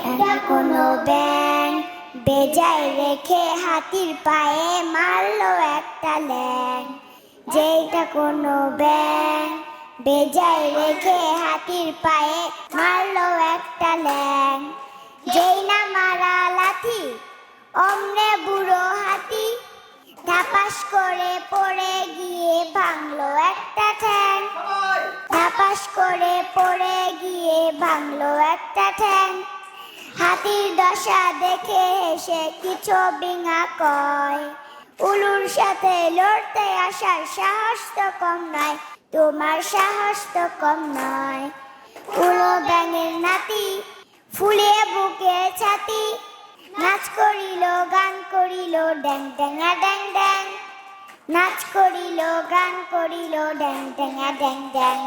একটা কোনো ব্যাং বেজায় রেখে হাতির পায়ে মারলো একটা ল্যাং। যেইটা কোনো ব্যাং বেজায় রেখে হাতির পায়ে মারলো একটা ল্যাং। যেই না মারা লাথি, অমনে বুড়ো হাতি। ধাপাস করে পড়ে গিয়ে ভাঙলো একটা ঠ্যাং। ধাপাস করে পড়ে গিয়ে ভাঙলো একটা ঠ্যাং। হাতির দশা দেখে হেসে কিছু বিঙা কয়? উলুর সাথে লড়তে আসার সাহস তো কম নয়, তোমার সাহস তো কম নয়। উলো ব্যাঙের নাতি, ফুলে বুকে ছাতি, নাচ করিল, গান করিল, ড্যাং ড্যাঙা ড্যাং ড্যাং। নাচ করিল, গান করিল, ড্যাং ড্যাঙা ড্যাং ড্যাং।